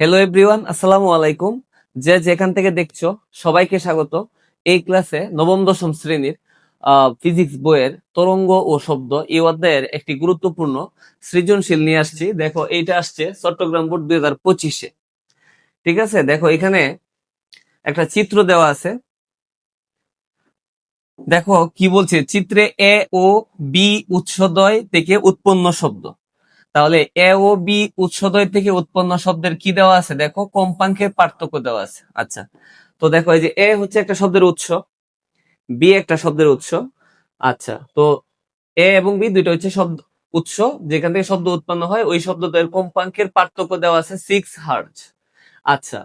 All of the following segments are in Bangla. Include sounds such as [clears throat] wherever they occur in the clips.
হ্যালো এভরিওয়ান আসসালামু আলাইকুম যে যেখান থেকে দেখছ, সবাইকে স্বাগত। এই ক্লাসে নবম, দশম শ্রেণির ফিজিক্স বইয়ের তরঙ্গ ও শব্দ এই অধ্যায়ের একটি গুরুত্বপূর্ণ সৃজনশীল নিয়ে আসছি। দেখো, এইটা আসছে চট্টগ্রাম বোর্ড দুই হাজার পঁচিশে। ঠিক আছে? দেখো, এখানে একটা চিত্র দেওয়া আছে। দেখো, কি বলছে? চিত্রে এ ও বি উৎসদয় থেকে উৎপন্ন শব্দ। তাহলে এ ও বি উৎসদয় থেকে উৎপন্ন শব্দের কি দেওয়া আছে? দেখো, কম্পাঙ্কের পার্থক্য দেওয়া আছে। আচ্ছা তো দেখো এই যে এ হচ্ছে একটা শব্দের উৎস, বি একটা শব্দের উৎস। আচ্ছা তো এ এবং বি দুইটা হচ্ছে শব্দ উৎস। যেখান থেকে শব্দ উৎপন্ন হয়, ওই শব্দদের কম্পাঙ্কের পার্থক্য দেওয়া আছে সিক্স হার্জ আচ্ছা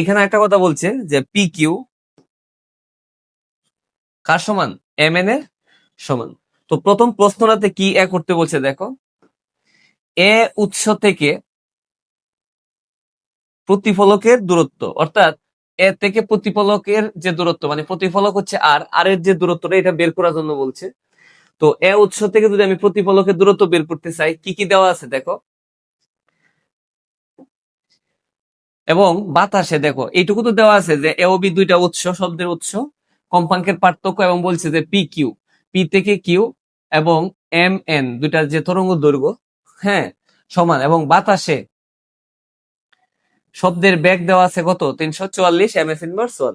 এখানে একটা কথা বলছে যে পি কিউ কার সমান? এম এন এর সমান। তো প্রথম প্রশ্নটাতে কি এ করতে বলছে দেখো। এ উৎস থেকে প্রতিফলকের দূরত্ব, অর্থাৎ এ থেকে প্রতিফলকের যে দূরত্ব মানে প্রতিফলক হচ্ছে আর আর এর যে দূরত্বটা এটা বের করার জন্য বলছে। তো এ উৎস থেকে যদি আমি প্রতিফলকের দূরত্ব বের করতে চাই, কি কি দেওয়া আছে দেখো? এবং বাতাসে দেখো, এইটুকু তো দেওয়া আছে যে এ ও বি দুইটা উৎস, শব্দের উৎস, কম্পাঙ্কের পার্থক্য এবং বলছে যে পি কিউ, পি থেকে কিউ এবং এম এন, দুইটার যে তরঙ্গ দৈর্ঘ্য হ্যাঁ সমান এবং বাতাসে শব্দের ব্যাগ দেওয়া আছে কত? তিনশো চুয়াল্লিশ এম এস ইনভার্স ওয়ান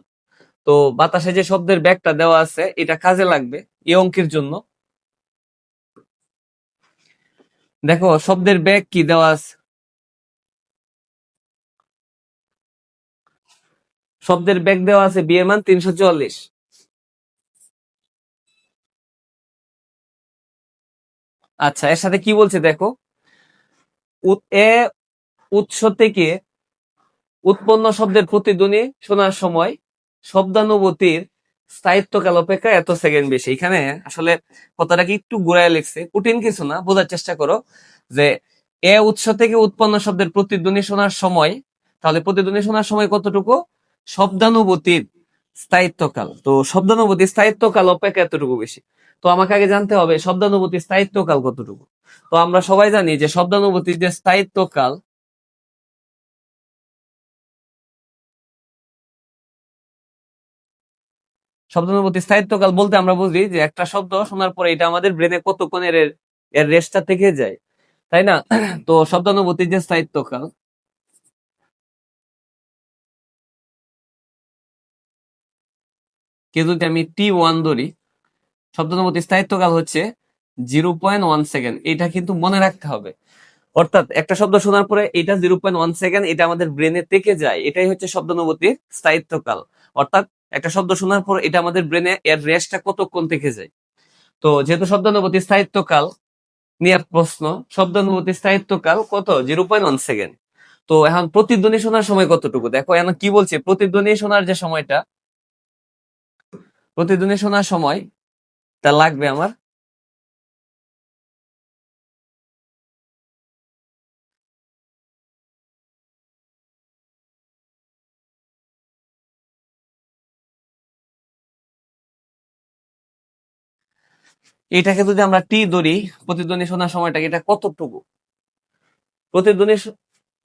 তো বাতাসে যে শব্দের ব্যাগটা দেওয়া আছে, এটা কাজে লাগবে এই অঙ্কের জন্য। দেখো, শব্দের ব্যাগ কি দেওয়া আছে? শব্দের ব্যাগ দেওয়া আছে বি এর মান তিনশো চুয়াল্লিশ। আচ্ছা এর সাথে কি বলছে দেখো? এ উৎস থেকে উৎপন্ন শব্দের প্রতিধ্বনি শোনার সময় শব্দানুভূতির স্থায়িত্বকাল অপেক্ষা এত সেকেন্ড বেশি। এখানে আসলে কথাটা কি একটু ঘুরায় লিখছে। কঠিন কিছু না, বোঝার চেষ্টা করো যে এ উৎস থেকে উৎপন্ন শব্দের প্রতিধ্বনি শোনার সময়, তাহলে প্রতিধ্বনি শোনার সময় কতটুকু? শব্দানুভূতির স্থায়িত্বকাল। তো শব্দানুভূতির স্থায়িত্বকাল অপেক্ষা এতটুকু বেশি। তো আমাকে আগে জানতে হবে, শব্দানুভূতি স্থায়িত্বকাল কতটুকু? তো আমরা সবাই জানি যে শব্দানুভূতির যে স্থায়িত্বকাল, শব্দানুভূতি স্থায়িত্বকাল বলতে আমরা বুঝি যে একটা শব্দ শোনার পরে এটা আমাদের ব্রেনে কতক্ষণের এর রেস্টটা থেকে যায়। তাই না? তো শব্দানুভূতির যে স্থায়িত্বকাল কে যদি আমি টি ওয়ান ধরি শব্দানুভূতির স্থায়িত্বকাল হচ্ছে জিরো পয়েন্ট ওয়ান সেকেন্ড এটা কিন্তু মনে রাখতে হবে। অর্থাৎ একটা শব্দ শোনার পরে এটা জিরো পয়েন্ট ওয়ান সেকেন্ড এটা আমাদের ব্রেনে থেকে যায়। এটাই হচ্ছে শব্দানুভূতির স্থায়িত্বকাল। অর্থাৎ একটা শব্দ শোনার পর এটা আমাদের ব্রেনে এর রেস্টটা কতক্ষণ থেকে যায়? তো যেহেতু শব্দানুভূতি স্থায়িত্বকাল, নিয়ে প্রশ্ন শব্দানুভূতি স্থায়িত্বকাল কত? জিরো পয়েন্ট ওয়ান সেকেন্ড তো এখন প্রতিধ্বনি শোনার সময় কতটুকু? দেখো, এখন কি বলছে? প্রতিধ্বনি শোনার যে সময়টা প্রতিধ্বনি শোনার সময় তা লাগবে আমার। এটাকে যদি আমরা টি ধরি, প্রতিধ্বনি শোনার সময়টাকে এটা কতটুকু? প্রতিধ্বনি শ-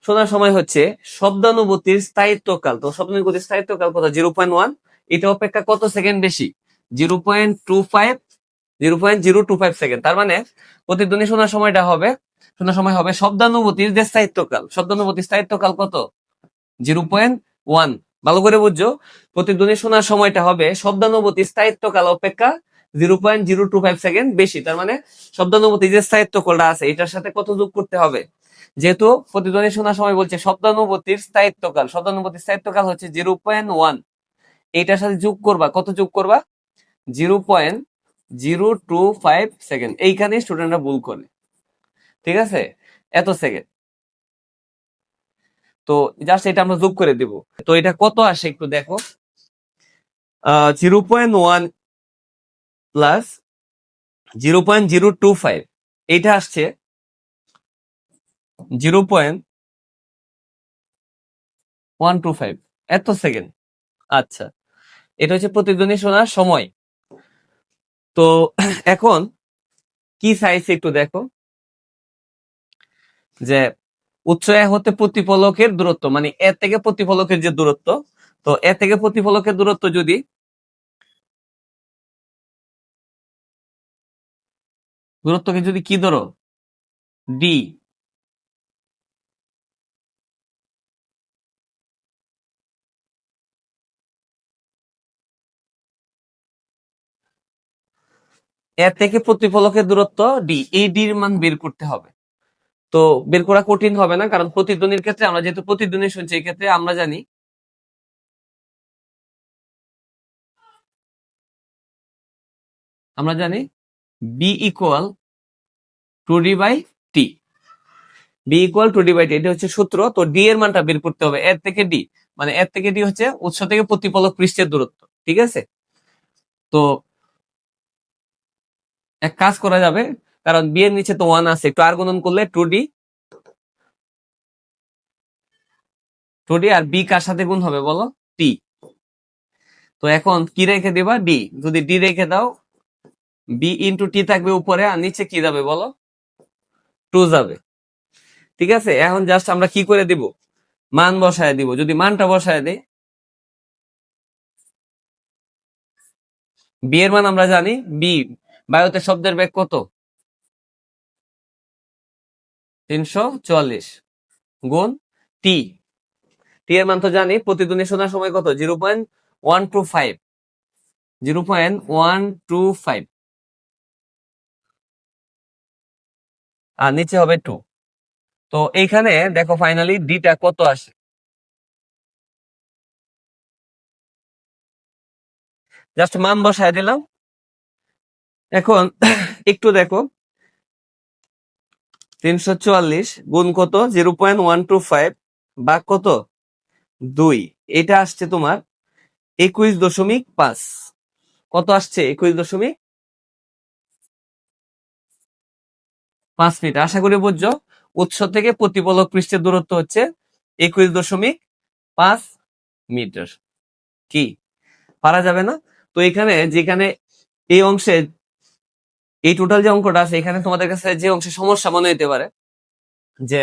শোনার সময় হচ্ছে শব্দানুভূতির স্থায়িত্বকাল। তো শব্দানুভূতির স্থায়িত্বকাল কত জিরো পয়েন্ট ওয়ান এটা অপেক্ষা কত সেকেন্ড বেশি? Zero point two five zero point zero two five second তার মানে প্রতিধ্বনি শোনার সময়টা হবে, শোনার সময় হবে শব্দানুভূতির যে স্থায়িত্বকাল। শব্দানুভূতির স্থায়িত্বকাল কত? জিরো পয়েন্ট ওয়ান ভালো করে বুঝছ? প্রতিধ্বনি শোনার সময়টা হবে শব্দানুভূতির স্থায়িত্বকাল অপেক্ষা zero point zero two five second বেশি। তার মানে শব্দানুভূতি যে স্থায়িত্বকালটা আছে, এটার সাথে কত যোগ করতে হবে? যেহেতু প্রতিধ্বনি শোনার সময় বলছে শব্দানুভূতির স্থায়িত্বকাল। শব্দানুভূতির স্থায়িত্বকাল হচ্ছে জিরো পয়েন্ট ওয়ান এইটার সাথে যোগ করবা, কত যোগ করবা? Zero point zero two five second. এইখানে স্টুডেন্টরা ভুল করে। ঠিক আছে? এত সেকেন্ড। তো জাস্ট এটা আমরা যোগ করে দিব। তো এটা কত আসে একটু দেখো। Zero point one plus zero point zero two five. এইটা আসছে zero point one two five. এত সেকেন্ড। আচ্ছা। এটা হচ্ছে প্রতিধ্বনি শোনার সময়। তো [clears throat] এখন কি চাইছে একটু দেখো। যে এ হতে প্রতিফলকের দূরত্ব মানে এ থেকে প্রতিফলকের যে দূরত্ব, তো এ থেকে প্রতিফলকের দূরত্ব যদি দূরত্বকে যদি কি ধরো? ডি এর থেকে প্রতিফলকের দূরত্ব ডি এই ডির মান বের করতে হবে। তো বের করা কঠিন হবে না, কারণ প্রতিদ্বন্দ্বীর ক্ষেত্রে আমরা যেহেতু প্রতিদ্বন্দ্বী শুনছি, এই ক্ষেত্রে আমরা জানি আমরা জানি B equal to D by T B equal to D by T এটা হচ্ছে সূত্র, তো ডি এর মানটা বের করতে হবে এর থেকে ডি মানে এর থেকে ডি হচ্ছে উৎস থেকে প্রতিফলক পৃষ্ঠের দূরত্ব, ঠিক আছে? তো এক কাজ করা যাবে, কারণ বি এর নিচে তো ওয়ান আছে, একটু আর গুণন করলে টু ডি টু ডি আর বি কার সাথে গুণ হবে বলো? টি তো এখন কি রেখে দিবা? ডি যদি ডি রেখে দাও বি ইন্টু টি থাকবে উপরে আর নিচে কি যাবে বলো? টু যাবে। ঠিক আছে? এখন জাস্ট আমরা কি করে দিব? মান বসায় দিব। যদি মানটা বসায় দেই বি এর মান আমরা জানি বি বায়ুতে শব্দের বেগ কত? তিনশো চুয়াল্লিশ গুণ টি টি এর মান তো জানি প্রতিদ্বন্দ্বী শোনার সময় কত? Zero point one two five. Zero point one two five. আর নিচে হবে টু। তো এইখানে দেখো ফাইনালি ডিটা কত আসে? জাস্ট মান বসায় দিলাম। এখন [coughs] একটু দেখো। তিনশো চুয়াল্লিশ গুণ কত? Zero point one two five. বা কত? দুই। এটা আসছে তোমার একুশ দশমিক পাঁচ। কত আসছে? একুশ দশমিক পাঁচ মিটার আশা করি বুঝছ? উৎস থেকে প্রতিফলক পৃষ্ঠের দূরত্ব হচ্ছে একুশ দশমিক পাঁচ মিটার। কি? পারা যাবে না? তো এখানে যেখানে এই অংশে এই টোটাল যে অঙ্কটা আছে, এখানে তোমাদের কাছে যে অংশে সমস্যা মনে হতে পারে, যে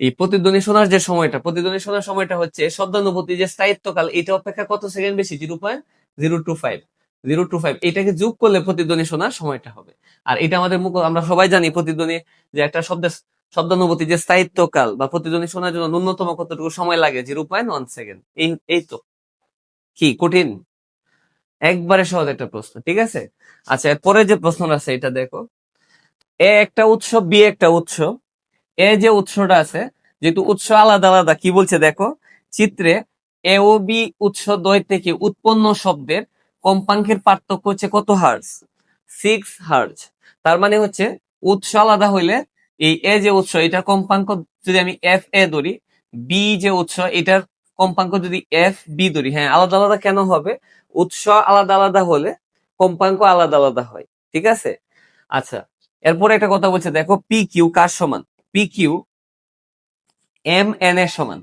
এই প্রতিদ্বন্দ্বী শোনার যে সময়টা প্রতিদ্বন্দ্বী শোনার সময়টা হচ্ছে শব্দানুভূতি যে স্থায়িত্বকাল, এটা অপেক্ষা কত সেকেন্ড বেশি? Zero point zero two five zero two five এটাকে যোগ করলে প্রতিদ্বন্দ্বী শোনার সময়টা হবে। আর এটা আমাদের মুখ, আমরা সবাই জানি প্রতিদ্বন্দ্বী যে একটা শব্দের শব্দানুভূতি যে স্থায়িত্বকাল বা প্রতিদ্বন্দ্বী শোনার জন্য ন্যূনতম কতটুকু সময় লাগে? জিরো পয়েন্ট ওয়ান সেকেন্ড এই এই তো। কি, কঠিন? একবারে সহজ একটা প্রশ্ন, ঠিক আছে? আচ্ছা এরপরে যে প্রশ্নটা আছে, এটা দেখো। এ একটা উৎস, বি একটা উৎস। এ যে উৎসটা আছে, যেহেতু উৎস আলাদা আলাদা, কি বলছে দেখো? চিত্রে এ ও বি উৎস দ্বয় থেকে উৎপন্ন শব্দের কম্পাঙ্কের পার্থক্য হচ্ছে কত হার্জ? Six hertz. তার মানে হচ্ছে উৎস আলাদা হইলে এই এ যে উৎস, এটার কম্পাঙ্ক যদি আমি এফ এ ধরি, বি যে উৎস, এটার কম্পাঙ্ক যদি এফ বি ধরি হ্যাঁ আলাদা আলাদা কেন হবে? উৎস আলাদা আলাদা হলে কম্পাঙ্ক আলাদা আলাদা হয়, ঠিক আছে? আচ্ছা এরপরে একটা কথা বলছে, দেখো পি কিউ কার সমান? পি কিউ এম এন এর সমান।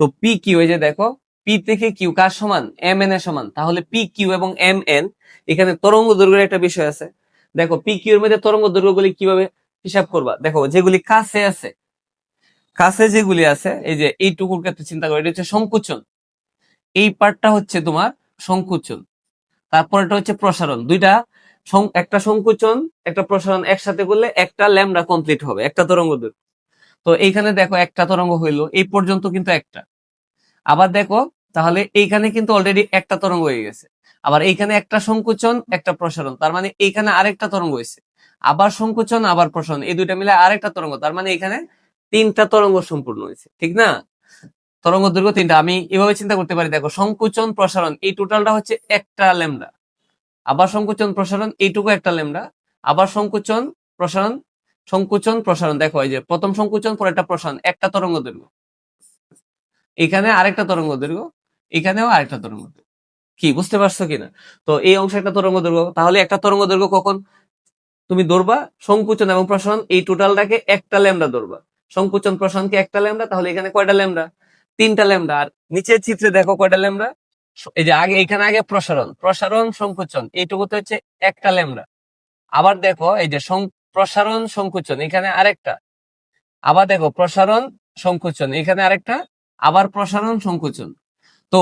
তো পি কিউ এই যে দেখো পি থেকে কিউ কার সমান? এম এন এর সমান। তাহলে পি কিউ এবং এম এন এখানে তরঙ্গ দৈর্ঘ্যের একটা বিষয় আছে। দেখো পি কিউ এর মধ্যে তরঙ্গ দৈর্ঘ্যগুলি কীভাবে হিসাব করবা? দেখো, যেগুলি কাছে আছে কাছে যেগুলি আছে, এই যে এইটুকুর ক্ষেত্রে চিন্তা করো, এটা হচ্ছে সংকুচন। এই পার্টটা হচ্ছে তোমার সংকুচন। তারপরটা হচ্ছে প্রসারণ। দুইটা একটা সংকুচন, একটা প্রসারণ একসাথে করলে একটা ল্যামডা কমপ্লিট হবে, একটা তরঙ্গ দৈর্ঘ্য। তো এইখানে দেখো একটা তরঙ্গ হইল, এই পর্যন্ত কিন্তু একটা। আবার দেখো, তাহলে এইখানে কিন্তু অলরেডি একটা তরঙ্গ হয়ে গেছে। আবার এইখানে একটা সংকুচন, একটা প্রসারণ। তার মানে এইখানে আরেকটা তরঙ্গ হয়েছে আবার সংকুচন, আবার প্রসারণ। এই দুইটা মিলে আরেকটা তরঙ্গ। তার মানে এখানে তিনটা তরঙ্গ সম্পূর্ণ হয়েছে, ঠিক না? তরঙ্গ দৈর্ঘ্য তিনটা। আমি এভাবে চিন্তা করতে পারি, দেখো, সংকুচন প্রসারণ, এই টোটালটা হচ্ছে একটা ল্যামডা। আবার সংকুচন প্রসারণ, এইটুকু একটা ল্যামডা। আবার সংকুচন প্রসারণ সংকুচন প্রসারণ, দেখো, এই যে, প্রথম সংকুচন পরে একটা প্রসারণ, একটা তরঙ্গ দৈর্ঘ্য। এখানে আরেকটা তরঙ্গ দৈর্ঘ্য, এখানেও আরেকটা তরঙ্গ দৈর্ঘ্য। কি, বুঝতে পারছ কিনা? তো এই অংশে একটা তরঙ্গ দৈর্ঘ্য, তাহলে একটা তরঙ্গ দৈর্ঘ্য কখন? তুমি দৌড়বা সংকুচন এবং প্রসারণ, এই টোটালটাকে একটা ল্যামডা ধরবা। সংকুচন প্রসারণকে একটা ল্যামডা, তাহলে এখানে কয়টা ল্যামডা? তিনটা ল্যামডা। আর নিচের চিত্রে দেখো কয়টা ল্যামডা? এই যে আগে, এখানে আগে প্রসারণ প্রসারণ সংকুচন এইটুকুতে হচ্ছে একটা ল্যামডা। আবার দেখো, এই যে প্রসারণ সংকুচন এখানে আরেকটা। আবার দেখো, প্রসারণ সংকোচন এখানে আরেকটা। আবার প্রসারণ সংকোচন তো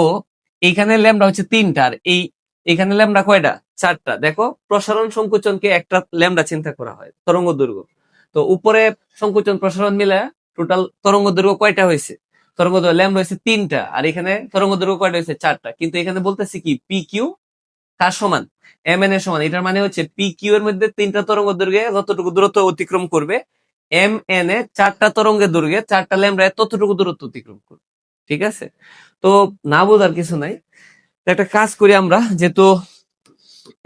এইখানে ল্যামডা হচ্ছে তিনটা, আর এই, এখানে ল্যামডা কয়টা? চারটা। দেখো, প্রসারণ সংকোচনকে একটা ল্যামডা চিন্তা করা হয় তরঙ্গ দৈর্ঘ্য তো উপরে সংকোচন প্রসারণ মিলে টোটাল তরঙ্গ দৈর্ঘ্য কয়টা হয়েছে? তরঙ্গ ল্যামডা হয়েছে তিনটা, আর এখানে তরঙ্গ দৈর্ঘ্য কয়টা হয়েছে? চারটা। কিন্তু এখানে বলতেছি কি পি কিউ কার সমান? এম এন এর সমান। এটার মানে হচ্ছে পি কিউ এর মধ্যে তিনটা তরঙ্গ দৈর্ঘ্যে যতটুকু দূরত্ব অতিক্রম করবে এম এন এ চারটা তরঙ্গের দৈর্ঘ্যে চারটা ল্যামডা ততটুকু দূরত্ব অতিক্রম করবে। ঠিক আছে? তো না বোঝার কিছু নাই। একটা কাজ করি আমরা, যেহেতু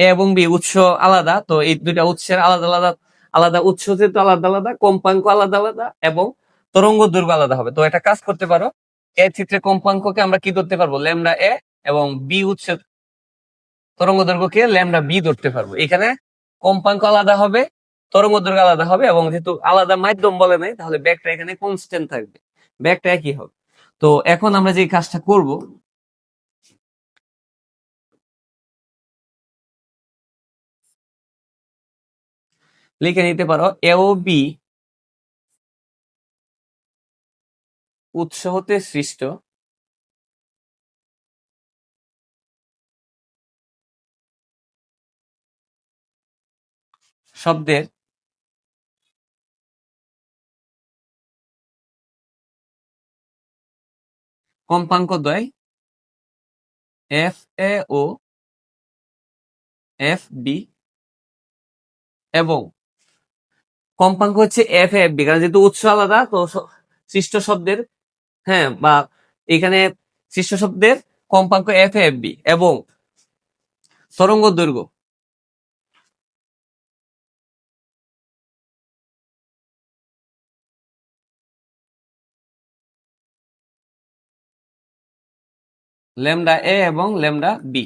এ এবং বি উৎস আলাদা, তো এই দুইটা উৎসের আলাদা আলাদা আলাদা উৎস যেহেতু আলাদা আলাদা, কম্পাঙ্ক আলাদা আলাদা এবং তরঙ্গ দৈর্ঘ্য আলাদা হবে। তো একটা কাজ করতে পারো। এ চিত্রে কম্পাঙ্ককে আমরা কি ধরতে পারব? ল্যামডা এ এবং বি উৎসের তরঙ্গ দৈর্ঘ্যকে ল্যামডা বি ধরতে পারব। এখানে কম্পাঙ্ক আলাদা হবে, তরঙ্গ দৈর্ঘ্য আলাদা হবে এবং যেহেতু আলাদা মাধ্যম বলে নাই, তাহলে ব্যাগটা এখানে কনস্ট্যান্ট থাকবে। ব্যাগটা একই হবে। তো এখন আমরা যে কাজটা করব লিখে নিতে পারো এ ও বি উৎস হতে সৃষ্ট শব্দের কম্পাঙ্ক দ্বয় এফ এ ও এফ বি এবং কম্পাঙ্ক হচ্ছে এফ এফ বি কারণ যেহেতু উৎস আলাদা, তো সৃষ্ট শব্দের হ্যাঁ বা এখানে সৃষ্ট শব্দের কম্পাঙ্ক এফ এফ বি এবং তরঙ্গ দৈর্ঘ্য। ল্যামডা এ এবং ল্যামডা বি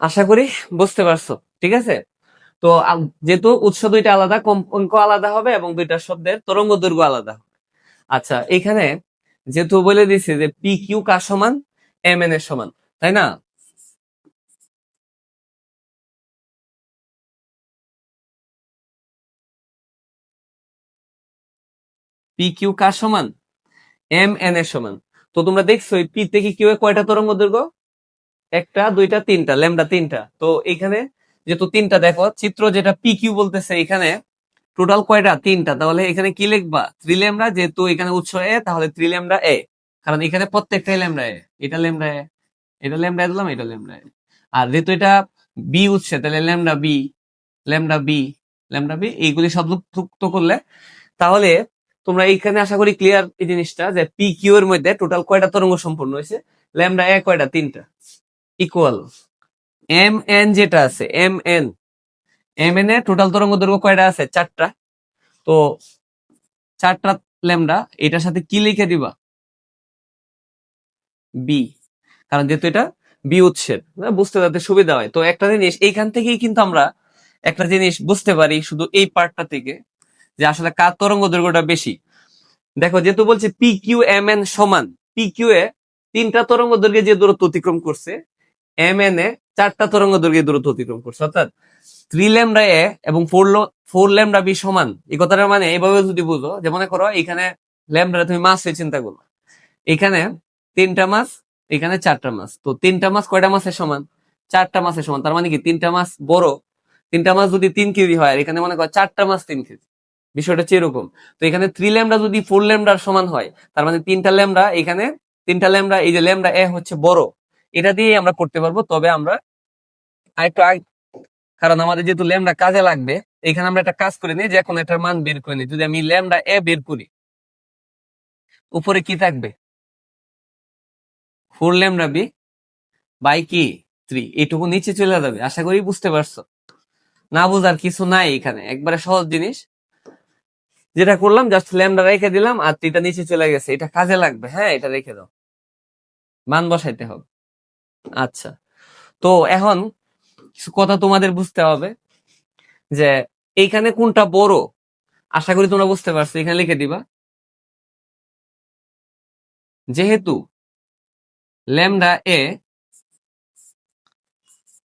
আশা করি বুঝতে পারছ, ঠিক আছে? তো যেহেতু উৎস দুইটা আলাদা কম্পাঙ্ক আলাদা হবে এবং দুইটা শব্দের তরঙ্গ দৈর্ঘ্য আলাদা হবে। আচ্ছা এখানে যেহেতু বলে দিছি যে পি কিউ কার সমান? এম এন এর সমান, তাই না? পি কিউ কার সমান? এম এন এর সমান। তো তোমরা দেখছ পি থেকে কিউ এ কয়টা তরঙ্গ দৈর্ঘ্য একটা, দুইটা, তিনটা, ল্যামডা তিনটা। তো এখানে যেহেতু তিনটা, দেখো, চিত্র যেটা পি কিউ বলতেছে এখানে টোটাল কয়টা? তিনটা। তাহলে এখানে কি লিখবা? থ্রি ল্যামডা যেহেতু এখানে উৎস এ তাহলে থ্রি ল্যামডা এ কারণ এখানে প্রত্যেকটাই ল্যামডা এ এটা ল্যামডা এ এটা ল্যামডা দিলাম, এটা ল্যামডা এ আর যেহেতু এটা বি উৎসে, তাহলে lambda B lambda B lambda B এইগুলি সব যুক্ত করলে, তাহলে তোমরা এইখানে আশা করি ক্লিয়ার এই জিনিসটা যে পি কিউ এর মধ্যে টোটাল কয়টা তরঙ্গ সম্পূর্ণ হয়েছে? ল্যামডা এ কয়টা? তিনটা। ইকুয়াল এম এন যেটা আছে এম এন এম এন এ টোটাল তরঙ্গ দৈর্ঘ্য কয়টা আছে? চারটা। তো চারটা ল্যামডা, এটার সাথে কি লিখে দিবা? বি কারণ যেহেতু এটা বি উৎসের বুঝতে যাতে সুবিধা হয়। তো একটা জিনিস, এইখান থেকেই কিন্তু আমরা একটা জিনিস বুঝতে পারি শুধু এই পার্টটা থেকে, যে আসলে কার তরঙ্গ দৈর্ঘ্যটা বেশি। দেখো, যেহেতু বলছে পি কিউ এম এন সমান পি কিউ এ তিনটা তরঙ্গ দৈর্ঘ্যে যে দূরত্ব অতিক্রম করছে এম এন এ চারটা তরঙ্গ দৈর্ঘ্যে দূরত্ব অতিক্রম করছে। অর্থাৎ থ্রি ল্যামডা এ এবং ফোর ফোর ল্যামডা বি সমান। এই কথাটার মানে এইভাবে যদি বুঝো যে মনে করো এখানে ল্যামডা তুমি মাছ মাসে চিন্তা করো। এখানে তিনটা মাছ, এখানে চারটা মাছ। তো তিনটা মাছ কয়টা মাসের সমান? চারটা মাসের সমান। তার মানে কি তিনটা মাছ বড়, তিনটা মাছ যদি তিন কেজি হয় এখানে মনে করো চারটা মাছ তিন কেজি। বিষয়টা হচ্ছে এরকম। তো এখানে থ্রি ল্যামডা যদি ফোর ল্যামডার সমান হয়, তার মানে তিনটা ল্যামডা এখানে, তিনটা ল্যামডা এই যে ল্যামডা এ হচ্ছে বড়। এটা দিয়েই আমরা করতে পারব। তবে আমরা আরেকটু কারণ আমাদের যেহেতু ল্যামডা কাজে লাগবে, এখানে আমরা একটা কাজ করে নিই যে এখন এটার মান বের করে নিই। যদি আমি ল্যামডা এ বের করি, উপরে কি থাকবে? ফোর ল্যামডা বি বাই কি থ্রি এইটুকু নিচে চলে যাবে। আশা করি বুঝতে পারছ? না বোঝার কিছু নাই এখানে। একবারে সহজ জিনিস। যেটা করলাম জাস্ট ল্যামডা রেখে দিলাম, আর এটা নিচে চলে গেছে। এটা কাজে লাগবে। হ্যাঁ এটা রেখে দাও। মান বসাইতে হবে। আচ্ছা। তো এখন কিছু কথা তোমাদের বুঝতে হবে যে, এইখানে কোনটা বড়? আশা করি তোমরা বুঝতে পারছ, এখানে লিখে দিবা। যেহেতু ল্যামডা এ,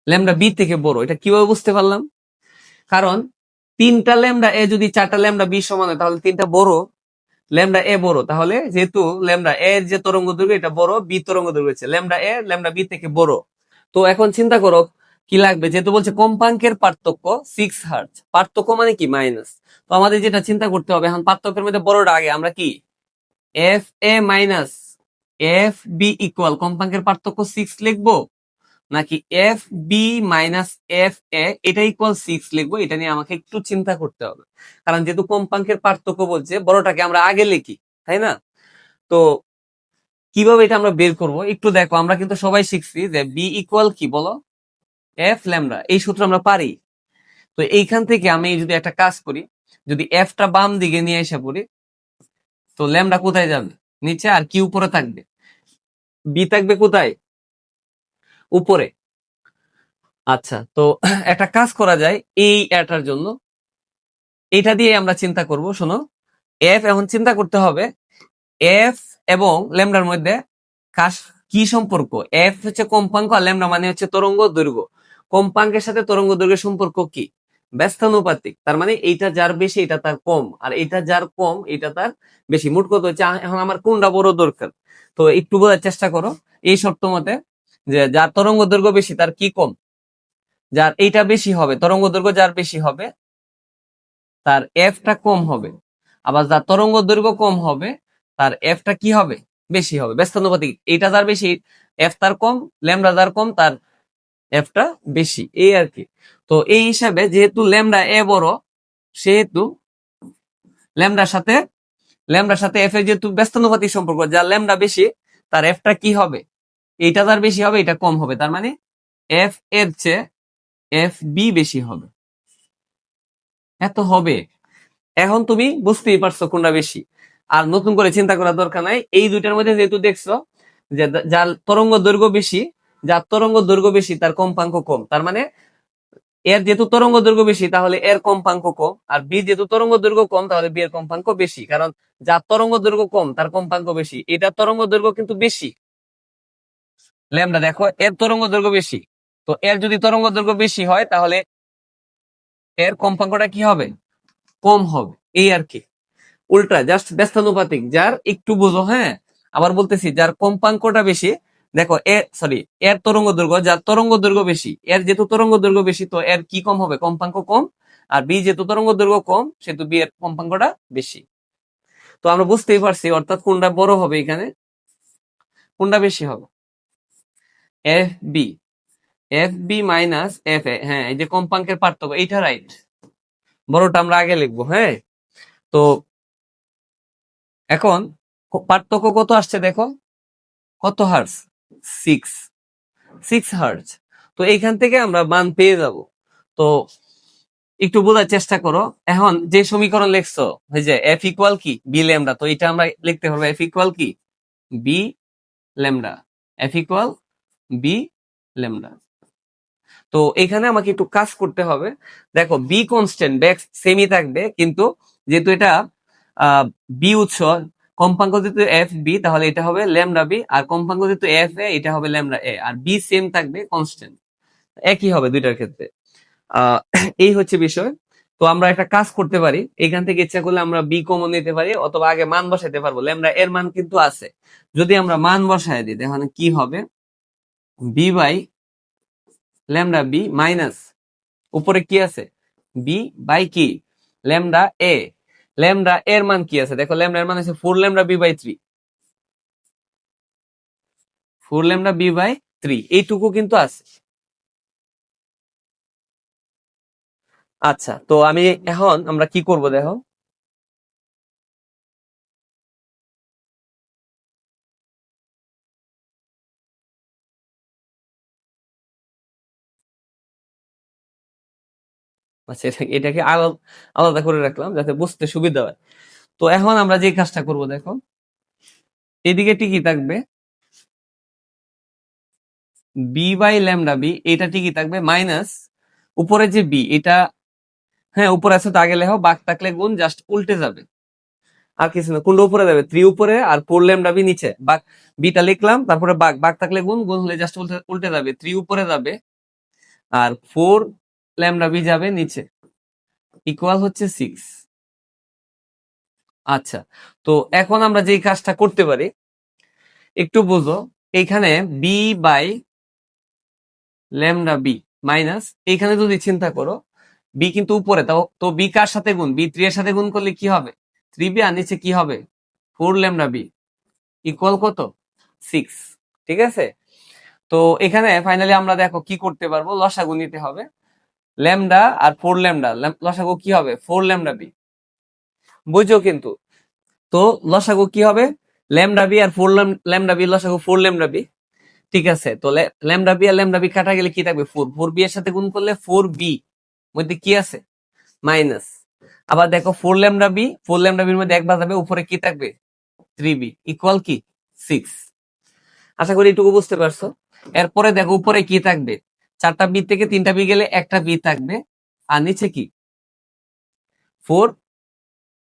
ল্যামডা বি থেকে বড়, এটা কীভাবে বুঝতে পারলাম? কারণ তিনটা ল্যামডা এ যদি চারটা ল্যামডা বি সমান হয়, তাহলে তিনটা বড় ল্যামডা এ বড়। তাহলে যেহেতু ল্যামডা এ এর যে তরঙ্গ দৈর্ঘ্য, এটা বড়, বি তরঙ্গ দৈর্ঘ্য হচ্ছে। ল্যামডা এ, ল্যামডা বি থেকে বড়। তো এখন চিন্তা করো কি লাগবে? যেহেতু বলছে কম্পাঙ্কের পার্থক্য সিক্স হার্জ পার্থক্য মানে কি? মাইনাস তো আমাদের যেটা চিন্তা করতে হবে, এখন পার্থক্যের মধ্যে বড়টা আগে, আমরা কি? F A minus F B equal কম্পাঙ্কের পার্থক্য সিক্স লিখব? নাকি F B minus F A এটা ইকুয়াল সিক্স লিখব, এটা নিয়ে আমাকে একটু চিন্তা করতে হবে। কারণ যেহেতু কম্পাঙ্কের পার্থক্য বলছে, বড়টাকে আমরা আগে লিখি, তাই না? তো কীভাবে এটা আমরা বের করব? একটু দেখো, আমরা কিন্তু সবাই শিখছি যে বি ইকুয়াল কি বলো? এফ ল্যামডা এই সূত্র আমরা পারি। তো এইখান থেকে আমি যদি একটা কাজ করি, যদি এফটা বাম দিকে নিয়ে এসে পড়ি, তো ল্যামডা কোথায় যাবে? নিচে আর কি উপরে থাকবে। বি থাকবে কোথায়? উপরে। আচ্ছা তো একটা কাজ করা যায় এই এটার জন্য। এটা দিয়ে আমরা চিন্তা করব, শোনো। এফ এখন চিন্তা করতে হবে এফ এবং ল্যামডার মধ্যে কাস কি সম্পর্ক? এফ হচ্ছে কম্পাঙ্ক আর ল্যামডা মানে হচ্ছে তরঙ্গ দৈর্ঘ্য। কম্পাঙ্কের সাথে তরঙ্গ দৈর্ঘ্যের সম্পর্ক কি? ব্যস্তানুপাতিক, তার মানে এইটা যার বেশি এটা তার কম। আর এটা যার কম এটা তার বেশি। মোট কত হচ্ছে এখন আমার কোনটা বড় দরকার? তো একটু বোঝার চেষ্টা করো। এই শর্ত মতে যে যার তরঙ্গ দৈর্ঘ্য বেশি, তার কি কম? যার এইটা বেশি হবে, তরঙ্গ দৈর্ঘ্য যার বেশি হবে, তার এফটা কম হবে। আবার যার তরঙ্গ দৈর্ঘ্য কম হবে, তার এফটা কি হবে? বেশি হবে। ব্যস্তানুপাতিক, এইটা যার বেশি এফ তার কম, ল্যামডা যার কম, তার এফটা বেশি। এই আর কি। তো এই হিসাবে যেহেতু ল্যামডা এ বড়, সেহেতু ল্যামডার সাথে ল্যামডার সাথে এফ এর যেহেতু ব্যস্তানুপাতিক সম্পর্ক, যার ল্যামডা বেশি, তার এফটা কি হবে? এইটা যার বেশি হবে, এটা কম হবে। তার মানে এফ এর চেয়ে এফ বি বেশি হবে। এত হবে। এখন তুমি বুঝতেই পারছ কোনটা বেশি। আর নতুন করে চিন্তা করার দরকার নাই। এই দুইটার মধ্যে যেহেতু দেখছ যে যার তরঙ্গ দৈর্ঘ্য বেশি, যার তরঙ্গ দৈর্ঘ্য বেশি, তার কম্পাঙ্ক কম। তার মানে এর যেহেতু তরঙ্গ দৈর্ঘ্য বেশি, তাহলে এর কম্পাঙ্ক কম। আর বি যেহেতু তরঙ্গ দৈর্ঘ্য কম, তাহলে বি এর কম্পাঙ্ক বেশি। কারণ যার তরঙ্গ দৈর্ঘ্য কম, তার কম্পাঙ্ক বেশি। এটা তরঙ্গ দৈর্ঘ্য কিন্তু বেশি। ল্যামডা, দেখো, এর তরঙ্গ দৈর্ঘ্য বেশি। তো এর যদি তরঙ্গ দৈর্ঘ্য বেশি হয়, তাহলে এর কম্পাঙ্কটা কি হবে? কম হবে এই আর কি উল্টা জাস্ট ব্যস্তানুপাতিক, যার একটু বোঝো হ্যাঁ? আবার বলতেছি, যার কম্পাঙ্কটা বেশি, দেখো, এ সরি এর তরঙ্গ দৈর্ঘ্য, যার তরঙ্গ দৈর্ঘ্য বেশি, এর যেহেতু তরঙ্গ দৈর্ঘ্য বেশি, তো এর কি কম হবে? কম্পাঙ্ক কম। আর বি যেহেতু তরঙ্গ দৈর্ঘ্য কম, সেহেতু বি এর কম্পাঙ্কটা বেশি। তো আমরা বুঝতেই পারছি, অর্থাৎ কোনটা বড় হবে এখানে? কোনটা বেশি হবে? F B F B minus F A হ্যাঁ এই যে কম্পাঙ্কের পার্থক্য, এইটা রাইট বড়টা আমরা আগে লিখব হ্যাঁ? তো এখন পার্থক্য কত আসছে দেখো? কত হার্স সিক্স সিক্স হার্জ তো এইখান থেকে আমরা মান পেয়ে যাব। তো একটু বোঝার চেষ্টা করো। এখন যে সমীকরণ লিখছো ওই যে এফ ইকুয়াল কি? বি ল্যামডা তো এটা আমরা লিখতে পারব এফ ইকুয়াল কি? B lambda F equal B lambda তো এখানে আমাকে একটু কাজ করতে হবে। দেখো বি কনস্ট্যান্ট ব্যাক সেমই থাকবে, কিন্তু যেহেতু এটা বি উৎস, কম্পাঙ্ক যেহেতু এফ বি তাহলে এটা হবে ল্যামডা বি আর কম্পাঙ্ক যেহেতু এফ এ এটা হবে ল্যামডা এ আর বি সেম থাকবে কনস্ট্যান্ট একই হবে দুইটার ক্ষেত্রে। এই হচ্ছে বিষয়। তো আমরা একটা কাজ করতে পারি। এখান থেকে ইচ্ছা করলে আমরা বি কমন নিতে পারি, অথবা আগে মান বসাইতে পারব। ল্যামডা এর মান কিন্তু আছে। যদি আমরা মান বসাই দিই, তাহলে কি হবে? B by lambda B minus উপরে কি আছে? বি বাই কি? ল্যামডা এ ল্যামডা এর মান কি আছে? দেখো ল্যামডা এর মান আছে four lambda B by three four lambda B by three এইটুকু কিন্তু আছে। আচ্ছা তো আমি এখন আমরা কি করব দেখো? আচ্ছা এটা- এটাকে আলাদা করে রাখলাম যাতে বুঝতে সুবিধা হয়। তো এখন আমরা যে কাজটা করব দেখো, এদিকে টিকি থাকবে। বি বাই ল্যামডা বি এটা টিকি থাকবে মাইনাস উপরে যে বি এটা হ্যাঁ উপরে আছে তো আগে লেখো বাঘ থাকলে গুণ জাস্ট উল্টে যাবে। আর কিছু না কোনটা উপরে যাবে থ্রি উপরে আর ফোর ল্যামডা বি নিচে। বাঘ বিটা লিখলাম, তারপরে বাঘ বাঘ থাকলে গুণ গুণ হলে জাস্ট উল্টে উল্টে যাবে থ্রি উপরে যাবে। আর ফোর ল্যামডা বি যাবে নিচে। ইকুয়াল হচ্ছে সিক্স আচ্ছা তো এখন আমরা যেই কাজটা করতে পারি, একটু বুঝো, এইখানে B by lambda B minus এইখানে যদি চিন্তা করো বি কিন্তু উপরে, তাও, তো বি কার সাথে গুণ? বি থ্রি এর সাথে গুণ করলে কি হবে? থ্রি বি আর নিচে কি হবে? ফোর ল্যামডা বি ইকুয়াল কত? সিক্স ঠিক আছে? তো এখানে ফাইনালি আমরা দেখো কি করতে পারব? লসাগু নিতে হবে। ল্যামডা আর ফোর ল্যামডা। লসাগু কি হবে? Four lambda B. বুঝছ কিন্তু? তো লসাগু কি হবে? ল্যামডা বি আর ফোর ল্যামডা বি, লসাগু ফোর ল্যামডা বি। ঠিক আছে, তো ল্যামডা বি আর ল্যামডা বি কাটা গেলে কি থাকবে? ফোর। ফোর বি এর সাথে গুণ করলে ফোর বি। মধ্যে কি আছে? মাইনাস। আবার দেখো four lambda B, four lambda বির মধ্যে এক যাবে উপরে কি থাকবে? Three B. ইকুয়াল কি? সিক্স। আশা করি এটুকু বুঝতে পারছ। এরপরে দেখো উপরে কি থাকবে? চারটা বি থেকে তিনটা বি গেলে একটা বি থাকবে। আর নিচে কি? ফোর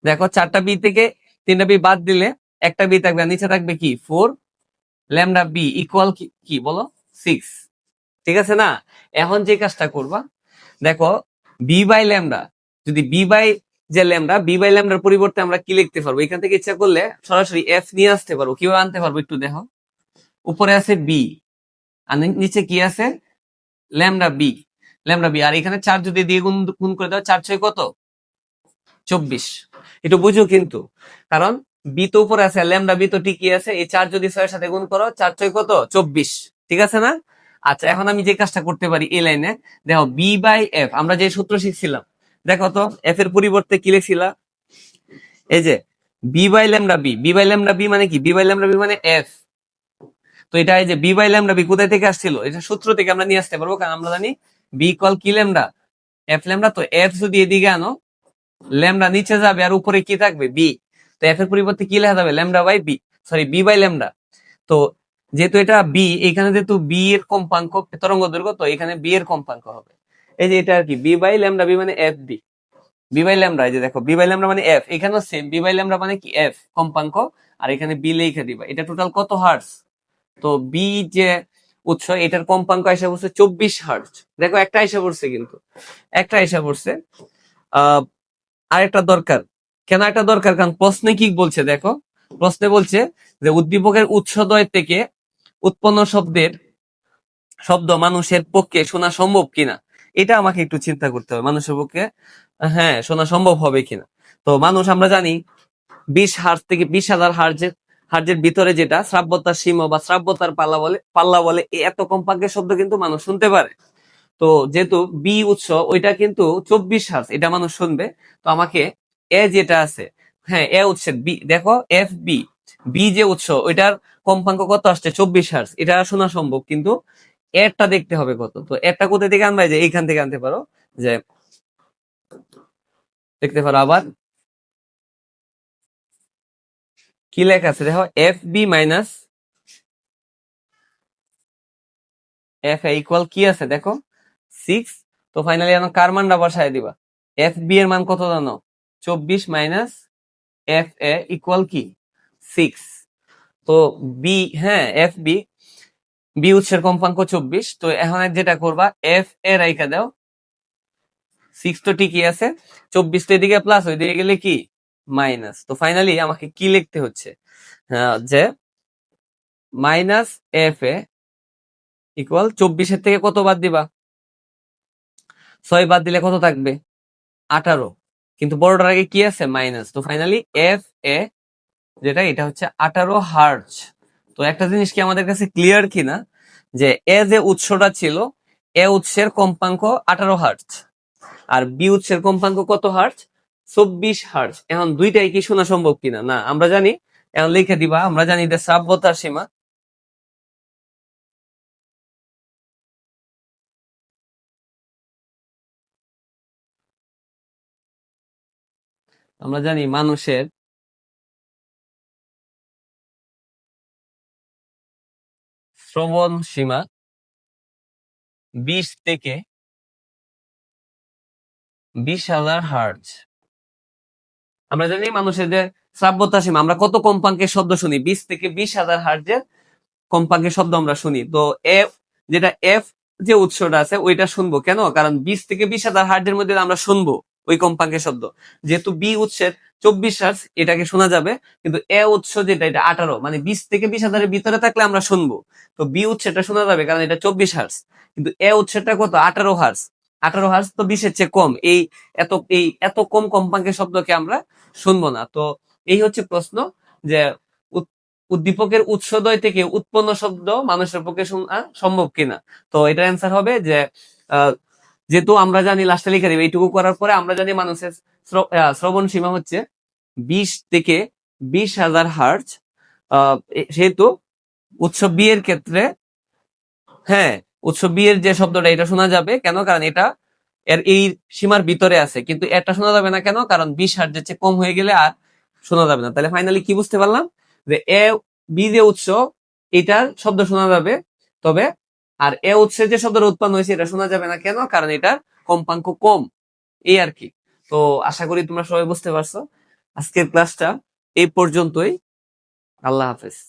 দেখো, চারটা বি থেকে তিনটা বি বাদ দিলে একটা বি থাকবে। আর নিচে থাকবে কি? ফোর ল্যামডা বি ইকুয়াল কি বলো? সিক্স ঠিক আছে না? এখন যে কাজটা করবা, দেখো বি বাই ল্যামডা যদি বি বাই যে ল্যামডা বি বাই ল্যামডার পরিবর্তে আমরা কি লিখতে পারব? এখান থেকে ইচ্ছা করলে সরাসরি এফ নিয়ে আসতে পারব কীভাবে আনতে পারব একটু দেখো? উপরে আছে বি আর নিচে কি আছে? Lambda B lambda B. আর এখানে চার যদি দিয়ে গুণ গুণ করে দাও, চার ছয় কত? চব্বিশ। একটু বুঝো কিন্তু, কারণ বি তো উপরে আছে ল্যামডা বি তো ঠিকই আছে। এই চার যদি ছয়ের সাথে গুণ করো, চার ছয় কত? চব্বিশ। ঠিক আছে না? আচ্ছা এখন আমি যে কাজটা করতে পারি এই লাইনে, দেখো বি বাই এফ আমরা যে সূত্র শিখছিলাম, দেখো তো এফ এর পরিবর্তে কি লিখছিলাম এই যে B by lambda B B by lambda B মানে কি? বি বাই ল্যামডা বি মানে এফ তো এটা এই যে বি বাই ল্যামডা বি কোথায় থেকে আসছিল? এটা সূত্র থেকে আমরা নিয়ে আসতে পারব, কারণ আমরা জানি বি কল কি ল্যামডা এফ ল্যামডা তো এফ যদি এদিকে আনো ল্যামডা নিচে যাবে আর উপরে কি থাকবে? বি তো এফ এর পরিবর্তে কি লেখা যাবে? Lambda by B sorry B by lambda তো যেহেতু এটা বি এখানে যেহেতু বি এর কম্পাঙ্ক তরঙ্গ দৈর্ঘ্য, তো এখানে বি এর কম্পাঙ্ক হবে। এই যে এটা আর কি বি বাই ল্যামডা বি মানে F B B by lambda এই যে দেখো বি বাই ল্যামডা মানে এফ এখানেও সেম বি বাই ল্যামডা মানে কি? এফ কম্পাঙ্ক। আর এখানে বি লিখে দিবা। এটা টোটাল কত হার্টস তো বি যে উৎস, এটার কম্পাঙ্ক এসে পড়ছে চব্বিশ হার্টস দেখো একটা এসে পড়ছে কিন্তু, একটা এসে পড়ছে। আহ আরেকটা দরকার। কেন একটা দরকার? কারণ প্রশ্নে কি বলছে দেখো? প্রশ্নে বলছে যে উদ্দীপকের উৎসদয় থেকে উৎপন্ন শব্দের শব্দ মানুষের পক্ষে শোনা সম্ভব কিনা? এটা আমাকে একটু চিন্তা করতে হবে। মানুষের পক্ষে হ্যাঁ শোনা সম্ভব হবে কিনা? তো মানুষ, আমরা জানি, বিশ হার্জ থেকে বিশ হাজার হার্জের হার্জের ভিতরে যেটা শ্রাব্যতার সীমা বা শ্রাব্যতার পাল্লা বলে পাল্লা বলে এত কম্পাঙ্কের শব্দ কিন্তু মানুষ শুনতে পারে। তো যেহেতু বি উৎস, ওইটা কিন্তু চব্বিশ হার্জ এটা মানুষ শুনবে। তো আমাকে এ যেটা আছে হ্যাঁ এ উৎসের বি, দেখো, এফ বি বি যে উৎস, ওইটার কম্পাঙ্ক কত আসছে? চব্বিশ হার্জ এটা শোনা সম্ভব, কিন্তু এরটা দেখতে হবে কত? তো এরটা কোথা থেকে আনবা? যে এইখান থেকে আনতে পারো, যে, দেখতে পারো আবার। কি লেখা আছে? দেখো F B minus F equal কি আছে? দেখো সিক্স তো ফাইনালি এখন কার মানটা বসায় দিবা? এফ বি এর মান কত জানো? চব্বিশ মাইনাস এফ এ ইকুয়াল কি? সিক্স তো বি হ্যাঁ এফ বি বি উৎসের কম্পাঙ্ক চব্বিশ, তো এখন যেটা করবা এফ এ রাইখা দাও। সিক্স তো ঠিকই আছে, চব্বিশ তো এদিকে প্লাস ওইদিকে গেলে কি? মাইনাস। তো ফাইনালি আমাকে কি লিখতে হচ্ছে? যে মাইনাস এফ এ ইকুয়াল চব্বিশের থেকে কত বাদ দিবা? ছয় বাদ দিলে কত থাকবে? আঠারো। কিন্তু বড়টার আগে কি আছে? মাইনাস। তো ফাইনালি এফ এ যেটা, এটা হচ্ছে আঠারো হার্জ। তো একটা জিনিস কি আমাদের কাছে ক্লিয়ার কিনা? যে এ যে উৎসটা ছিল, এ উৎসের কম্পাঙ্ক আঠারো হার্জ। আর বি উৎসের কম্পাঙ্ক কত হার্জ? চব্বিশ হার্জ এখন দুইটাই কি শোনা সম্ভব কিনা? না, আমরা জানি। এখন লিখে দিবা। আমরা জানি যে শ্রাব্যতার সীমা। আমরা জানি মানুষের শ্রবণ সীমা বিশ থেকে বিশ হাজার হার্জ আমরা জানি মানুষের যে শ্রাব্যতা সীমা। আমরা কত কম্পাঙ্কের শব্দ শুনি? বিশ থেকে বিশ হাজার হার্জের কম্পাঙ্কের শব্দ আমরা শুনি। তো এফ যেটা এফ যে উৎসটা আছে, ওইটা শুনব। কেন? কারণ বিশ থেকে বিশ হাজার হার্জের মধ্যে আমরা শুনব ওই কম্পাঙ্কের শব্দ। যেহেতু বি উৎসের চব্বিশ হার্স এটাকে শোনা যাবে। কিন্তু এ উৎস যেটা, এটা আঠারো। মানে বিশ থেকে বিশ হাজারের ভিতরে থাকলে আমরা শুনব। তো বি উৎসটা শোনা যাবে, কারণ এটা চব্বিশ হার্স কিন্তু এ উৎসটা কত? আঠারো হার্স আঠারো হার্স তো বিশের চেয়ে কম। এই এত এই এত কম কম্পাঙ্কের শব্দকে আমরা শুনব না। তো এই হচ্ছে প্রশ্ন যে উদ- উদ্দীপকের উৎসদয় থেকে উৎপন্ন শব্দ মানুষের পক্ষে শোনা সম্ভব কিনা? তো এটার অ্যান্সার হবে যে যেহেতু আমরা জানি লাস্টে লিখে দিবে, এইটুকু করার পরে আমরা জানি মানুষের শ্রবণ সীমা হচ্ছে বিশ থেকে বিশ হাজার হার্জ সেহেতু উৎসব বিয়ের ক্ষেত্রে হ্যাঁ উৎস বি এর যে শব্দটা, এটা শোনা যাবে। কেন? কারণ এটা এর এই সীমার ভিতরে আছে। কিন্তু এটা শোনা যাবে না কেন? কারণ বিশ হার্জের চেয়ে কম হয়ে গেলে আর শোনা যাবে না। তাহলে ফাইনালি কি বুঝতে পারলাম? যে এ বি যে উৎস, এটার শব্দ শোনা যাবে। তবে আর এ উৎসের যে শব্দটা উৎপন্ন হয়েছে, এটা শোনা যাবে না কেন? কারণ এটার কম্পাঙ্ক কম। এই আর কি। তো আশা করি তোমরা সবাই বুঝতে পারছ। আজকের ক্লাসটা এই পর্যন্তই। আল্লাহ হাফেজ।